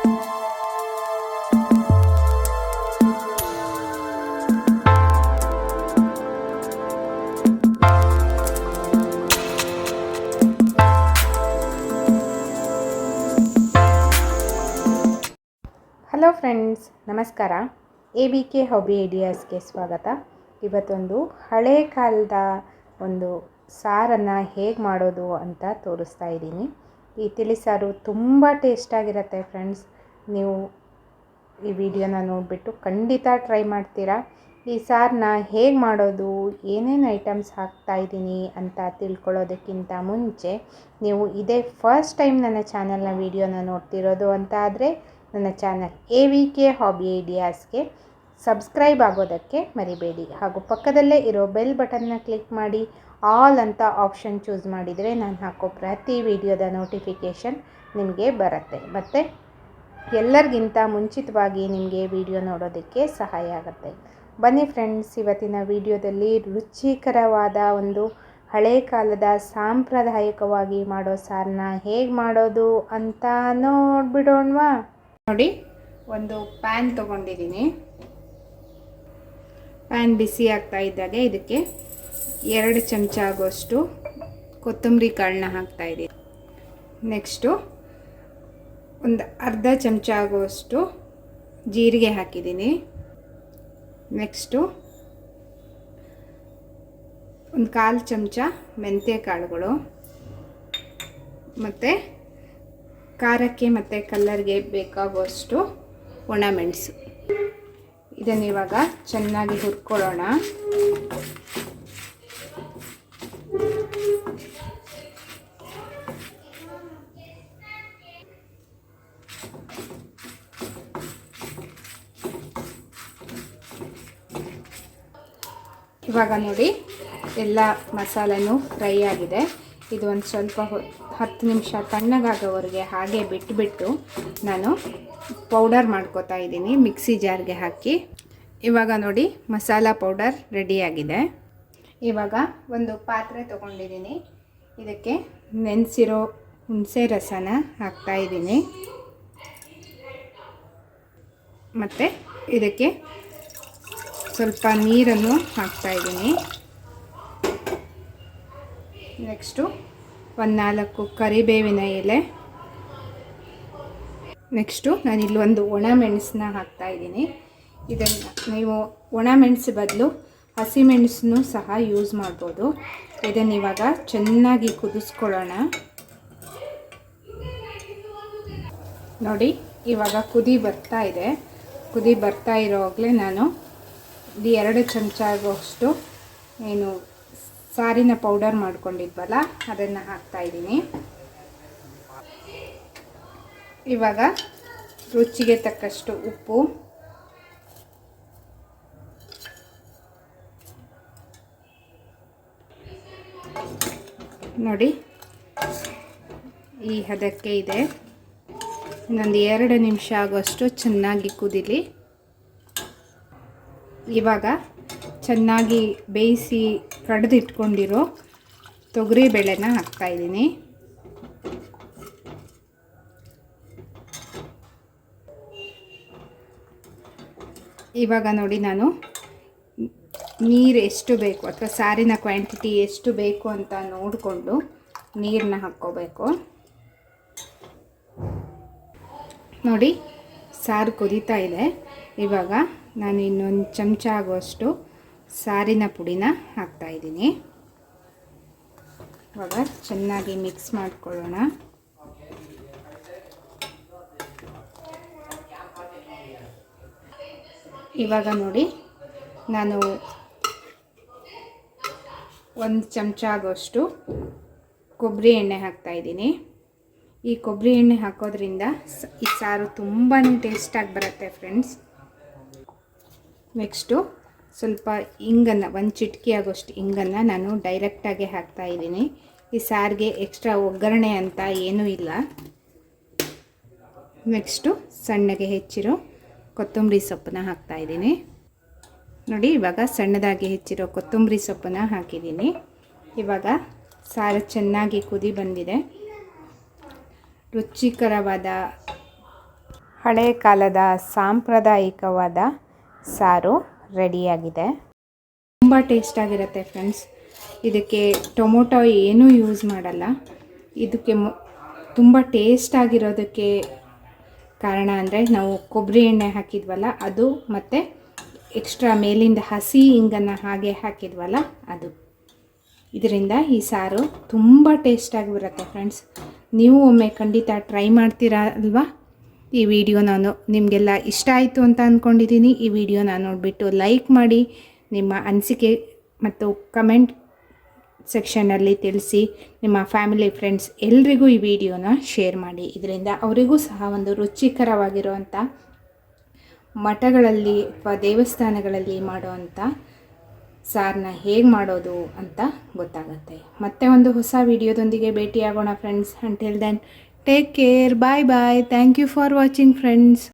Hello friends, ನಮಸ್ಕಾರ. A B K hobby ಐಡಿಯಾಸ್ಗೆ ಸ್ವಾಗತ. ಇವತ್ತೊಂದು ಹಳೆ ಕಾಲದ ಒಂದು ಸಾರನ್ನು ಹೇಗೆ ಮಾಡೋದು ಅಂತ ತೋರಿಸ್ತಾ ಇದ್ದೀನಿ. ಈ ತಿಳಿಸಾರು ತುಂಬ ಟೇಸ್ಟಾಗಿರುತ್ತೆ ಫ್ರೆಂಡ್ಸ್ ನೀವು ಈ ವಿಡಿಯೋನ ನೋಡಿಬಿಟ್ಟು ಖಂಡಿತ ಟ್ರೈ ಮಾಡ್ತೀರಾ? ಈ ಸಾರನ್ನ ಹೇಗೆ ಮಾಡೋದು? ಏನೇನು ಐಟಮ್ಸ್ ಹಾಕ್ತಾ ಇದ್ದೀನಿ ಅಂತ ತಿಳ್ಕೊಳ್ಳೋದಕ್ಕಿಂತ ಮುಂಚೆ ನೀವು ಇದೇ ಫಸ್ಟ್ ಟೈಮ್ ನನ್ನ ಚಾನಲ್ನ ವಿಡಿಯೋನ ನೋಡ್ತಿರೋದು ಅಂತ ಆದರೆ ನನ್ನ channel A V K hobby ಐಡಿಯಾಸ್ಗೆ subscribe ಆಗೋದಕ್ಕೆ ಮರಿಬೇಡಿ. ಹಾಗೂ ಪಕ್ಕದಲ್ಲೇ ಇರೋ ಬೆಲ್ ಬಟನ್ನ ಕ್ಲಿಕ್ ಮಾಡಿ. ಆಲ್ ಅಂತ ಆಪ್ಷನ್ ಚೂಸ್ ಮಾಡಿದರೆ ನಾನು ಹಾಕೋ ಪ್ರತಿ ವಿಡಿಯೋದ ನೋಟಿಫಿಕೇಷನ್ ನಿಮಗೆ ಬರುತ್ತೆ. ಮತ್ತು ಎಲ್ಲರಿಗಿಂತ ಮುಂಚಿತವಾಗಿ ನಿಮಗೆ ವಿಡಿಯೋ ನೋಡೋದಕ್ಕೆ ಸಹಾಯ ಆಗುತ್ತೆ. ಬನ್ನಿ ಫ್ರೆಂಡ್ಸ್, ಇವತ್ತಿನ ವಿಡಿಯೋದಲ್ಲಿ ರುಚಿಕರವಾದ ಒಂದು ಹಳೆ ಕಾಲದ ಸಾಂಪ್ರದಾಯಿಕವಾಗಿ ಮಾಡೋ ಸಾರನ್ನ ಹೇಗೆ ಮಾಡೋದು ಅಂತ ನೋಡ್ಬಿಡೋಣವಾ? ನೋಡಿ, ಒಂದು ಪ್ಯಾನ್ ತೊಗೊಂಡಿದ್ದೀನಿ. ಪ್ಯಾನ್ ಬಿಸಿ ಆಗ್ತಾ ಇದ್ದಾಗೆ, ಇದಕ್ಕೆ ಎರಡು ಚಮಚ ಆಗೋಷ್ಟು ಕೊತ್ತಂಬರಿ ಕಾಳನ್ನ ಹಾಕ್ತಾಯಿದ್ದೀನಿ ನೆಕ್ಸ್ಟು ಒಂದು ಅರ್ಧ ಚಮಚ ಆಗುವಷ್ಟು ಜೀರಿಗೆ ಹಾಕಿದ್ದೀನಿ. ನೆಕ್ಸ್ಟು ಒಂದು ಕಾಲು ಚಮಚ ಮೆಂತ್ಯ ಕಾಳುಗಳು ಮತ್ತು ಖಾರಕ್ಕೆ ಮತ್ತು ಕಲ್ಲರ್ಗೆ ಬೇಕಾಗುವಷ್ಟು ಒಣಮೆಣಸು ಮೆಣಸು. ಇದನ್ನಿವಾಗ ಚೆನ್ನಾಗಿ ಹುರ್ಕೊಳ್ಳೋಣ. ಇವಾಗ ನೋಡಿ, ಎಲ್ಲ ಮಸಾಲೆನೂ ಫ್ರೈ ಆಗಿದೆ. ಇದು ಒಂದು ಸ್ವಲ್ಪ ಹತ್ತು ನಿಮಿಷ ತಣ್ಣಗಾಗೋವರೆಗೆ ಹಾಗೆ ಬಿಟ್ಟುಬಿಟ್ಟು ನಾನು ಪೌಡರ್ ಮಾಡ್ಕೋತಾ ಇದ್ದೀನಿ, ಮಿಕ್ಸಿ ಜಾರ್ಗೆ ಹಾಕಿ. ಇವಾಗ ನೋಡಿ, ಮಸಾಲ ಪೌಡರ್ ರೆಡಿಯಾಗಿದೆ ಇವಾಗ ಒಂದು ಪಾತ್ರೆ ತೊಗೊಂಡಿದ್ದೀನಿ. ಇದಕ್ಕೆ ನೆನೆಸಿರೋ ಹುಣಸೆ ರಸನ ಹಾಕ್ತಾಯಿದ್ದೀನಿ ಮತ್ತು ಇದಕ್ಕೆ ಸ್ವಲ್ಪ ನೀರನ್ನು ಹಾಕ್ತಾ ಇದ್ದೀನಿ. ನೆಕ್ಸ್ಟು ಒಂದು ನಾಲ್ಕು ಕರಿಬೇವಿನ ಎಲೆ. ನೆಕ್ಸ್ಟು ನಾನಿಲ್ಲಿ ಒಂದು ಒಣ ಮೆಣಸನ್ನ ಹಾಕ್ತಾಯಿದ್ದೀನಿ ಇದನ್ನು ನೀವು ಒಣ ಮೆಣಸು ಬದಲು ಹಸಿಮೆಣಸನ್ನು ಸಹ ಯೂಸ್ ಮಾಡ್ಬೋದು. ಇದನ್ನು ಇವಾಗ ಚೆನ್ನಾಗಿ ಕುದಿಸ್ಕೊಳ್ಳೋಣ. ನೋಡಿ, ಇವಾಗ ಕುದಿ ಬರ್ತಾ ಇದೆ. ಕುದಿ ಬರ್ತಾ ಇರೋವಾಗಲೇ ನಾನು ಇದು ಎರಡು ಚಮಚ ಆಗುವಷ್ಟು ಏನು ಸಾರಿನ ಪೌಡರ್ ಮಾಡ್ಕೊಂಡಿದ್ವಲ್ಲ, ಅದನ್ನು ಹಾಕ್ತಾಯಿದ್ದೀನಿ ಇವಾಗ ರುಚಿಗೆ ತಕ್ಕಷ್ಟು ಉಪ್ಪು. ನೋಡಿ, ಈ ಹದಕ್ಕೆ ಇದೆ. ಇನ್ನೊಂದು ಎರಡು ನಿಮಿಷ ಆಗುವಷ್ಟು ಚೆನ್ನಾಗಿ ಕುದಿಲಿ. ಇವಾಗ ಚೆನ್ನಾಗಿ ಬೇಯಿಸಿ ಕಡ್ದಿಟ್ಕೊಂಡಿರೋ ತೊಗರಿ ಬೇಳೆನ ಹಾಕ್ತಾಯಿದ್ದೀನಿ ಇವಾಗ ನೋಡಿ ನಾನು ನೀರು ಎಷ್ಟು ಬೇಕು ಅಥವಾ ಸಾರಿನ ಕ್ವಾಂಟಿಟಿ ಎಷ್ಟು ಬೇಕು ಅಂತ ನೋಡಿಕೊಂಡು ನೀರನ್ನ ಹಾಕ್ಕೋಬೇಕು. ನೋಡಿ ಸಾರು ಕುದೀತಾ ಇದೆ. ಇವಾಗ ನಾನು ಇನ್ನೊಂದು ಚಮಚ ಆಗುವಷ್ಟು ಸಾರಿನ ಪುಡಿನ ಹಾಕ್ತಾಯಿದ್ದೀನಿ ಇವಾಗ ಚೆನ್ನಾಗಿ ಮಿಕ್ಸ್ ಮಾಡಿಕೊಳ್ಳೋಣ. ಇವಾಗ ನೋಡಿ, ನಾನು ಒಂದು ಚಮಚ ಆಗೋಷ್ಟು ಕೊಬ್ಬರಿ ಎಣ್ಣೆ ಹಾಕ್ತಾಯಿದ್ದೀನಿ ಈ ಕೊಬ್ಬರಿ ಎಣ್ಣೆ ಹಾಕೋದ್ರಿಂದ ಈ ಸಾರು ತುಂಬಾ ಟೇಸ್ಟಾಗಿ ಬರುತ್ತೆ ಫ್ರೆಂಡ್ಸ್ ನೆಕ್ಸ್ಟು ಸ್ವಲ್ಪ ಇಂಗನ್ನು, ಒಂದು ಚಿಟಕಿ ಆಗೋಷ್ಟು ಇಂಗನ್ನು ನಾನು ಡೈರೆಕ್ಟಾಗಿ ಹಾಕ್ತಾಯಿದ್ದೀನಿ ಈ ಸಾರಿಗೆ ಎಕ್ಸ್ಟ್ರಾ ಒಗ್ಗರಣೆ ಅಂತ ಏನೂ ಇಲ್ಲ. ನೆಕ್ಸ್ಟು ಸಣ್ಣಗೆ ಹೆಚ್ಚಿರೋ ಕೊತ್ತಂಬರಿ ಸೊಪ್ಪನ್ನ ಹಾಕ್ತಾಯಿದ್ದೀನಿ ನೋಡಿ, ಇವಾಗ ಸಣ್ಣದಾಗಿ ಹೆಚ್ಚಿರೋ ಕೊತ್ತಂಬರಿ ಸೊಪ್ಪನ್ನ ಹಾಕಿದ್ದೀನಿ. ಇವಾಗ ಸಾರು ಚೆನ್ನಾಗಿ ಕುದಿ ಬಂದಿದೆ. ರುಚಿಕರವಾದ ಹಳೆ ಕಾಲದ ಸಾಂಪ್ರದಾಯಿಕವಾದ ಸಾರು ರೆಡಿಯಾಗಿದೆ. ತುಂಬ ಟೇಸ್ಟಾಗಿರುತ್ತೆ ಫ್ರೆಂಡ್ಸ್ ಇದಕ್ಕೆ ಟೊಮೊಟೊ ಏನೂ ಯೂಸ್ ಮಾಡಲ್ಲ. ಇದಕ್ಕೆ ಮು, ತುಂಬ ಟೇಸ್ಟಾಗಿರೋದಕ್ಕೆ ಕಾರಣ ಅಂದರೆ ನಾವು ಕೊಬ್ಬರಿ ಎಣ್ಣೆ ಹಾಕಿದ್ವಲ್ಲ, ಅದು ಮತ್ತು ಎಕ್ಸ್ಟ್ರಾ ಮೇಲಿಂದ ಹಸಿ ಹಿಂಗನ್ನು ಹಾಗೆ ಹಾಕಿದ್ವಲ್ಲ, ಅದು. ಇದರಿಂದ ಈ ಸಾರು ತುಂಬ ಟೇಸ್ಟಾಗಿ ಬರುತ್ತೆ ಫ್ರೆಂಡ್ಸ್ ನೀವು ಒಮ್ಮೆ ಖಂಡಿತ ಟ್ರೈ ಮಾಡ್ತೀರಾ ಅಲ್ವಾ? ಈ ವಿಡಿಯೋ ನಾನು ನಿಮಗೆಲ್ಲ ಇಷ್ಟ ಆಯಿತು ಅಂತ ಅಂದ್ಕೊಂಡಿದ್ದೀನಿ ಈ ವಿಡಿಯೋನ ನೋಡಿಬಿಟ್ಟು ಲೈಕ್ ಮಾಡಿ, ನಿಮ್ಮ ಅನಿಸಿಕೆ ಮತ್ತು ಕಮೆಂಟ್ ಸೆಕ್ಷನಲ್ಲಿ ತಿಳಿಸಿ, ನಿಮ್ಮ ಫ್ಯಾಮಿಲಿ ಫ್ರೆಂಡ್ಸ್ ಎಲ್ರಿಗೂ ಈ ವಿಡಿಯೋನ ಶೇರ್ ಮಾಡಿ. ಇದರಿಂದ ಅವರಿಗೂ ಸಹ ಒಂದು ರುಚಿಕರವಾಗಿರುವಂಥ ಮಠಗಳಲ್ಲಿ ಅಥವಾ ದೇವಸ್ಥಾನಗಳಲ್ಲಿ ಮಾಡುವಂಥ ಸಾರನ್ನ ಹೇಗೆ ಮಾಡೋದು ಅಂತ ಗೊತ್ತಾಗುತ್ತೆ. ಮತ್ತೆ ಒಂದು ಹೊಸ ವಿಡಿಯೋದೊಂದಿಗೆ ಭೇಟಿಯಾಗೋಣ friends until then Take care. Bye bye. Thank you for watching friends.